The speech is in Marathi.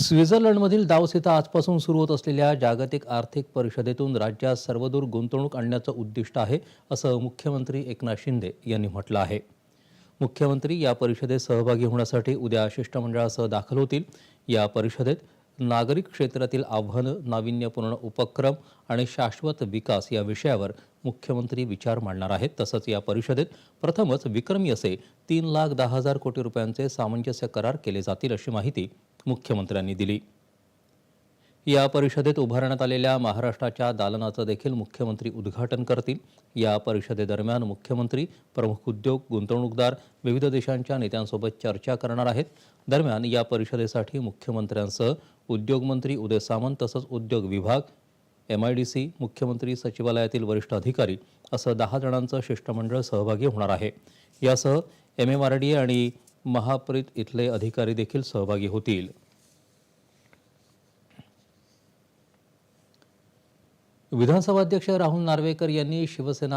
स्वित्झर्लंडमधील दावोस इथं आजपासून सुरू होत असलेल्या जागतिक आर्थिक परिषदेतून राज्यात सर्वदूर गुंतवणूक आणण्याचं उद्दिष्ट आहे असं मुख्यमंत्री एकनाथ शिंदे यांनी म्हटलं आहे. मुख्यमंत्री या परिषदेत सहभागी होण्यासाठी उद्या शिष्टमंडळासह दाखल होतील. या परिषदेत नागरिक क्षेत्रातील आव्हानं नाविन्यपूर्ण उपक्रम आणि शाश्वत विकास या विषयावर मुख्यमंत्री विचार मांडणार आहेत. तसंच या परिषदेत प्रथमच विक्रमी असे तीन लाख दहा हजार कोटी रुपयांचे सामंजस्य करार केले जातील अशी माहिती मुख्यमंत्र्यांनी दिली. या परिषदेत उभारण्यात आलेल्या महाराष्ट्राच्या दालनाचं देखील मुख्यमंत्री उद्घाटन करतील. या परिषदेदरम्यान मुख्यमंत्री प्रमुख उद्योग गुंतवणूकदार विविध देशांच्या नेत्यांसोबत चर्चा करणार आहेत. दरम्यान या परिषदेसाठी मुख्यमंत्र्यांसह उद्योगमंत्री उदय सामंत तसंच उद्योग विभाग एम आय डी सी मुख्यमंत्री सचिवालयातील वरिष्ठ अधिकारी असं दहा जणांचं शिष्टमंडळ सहभागी होणार आहे. यासह एम एम आर डी आणि महाप्रीत इथले अधिकारी देखील सहभागी होतील. विधानसभा अध्यक्ष राहुल नार्वेकर यांनी शिवसेना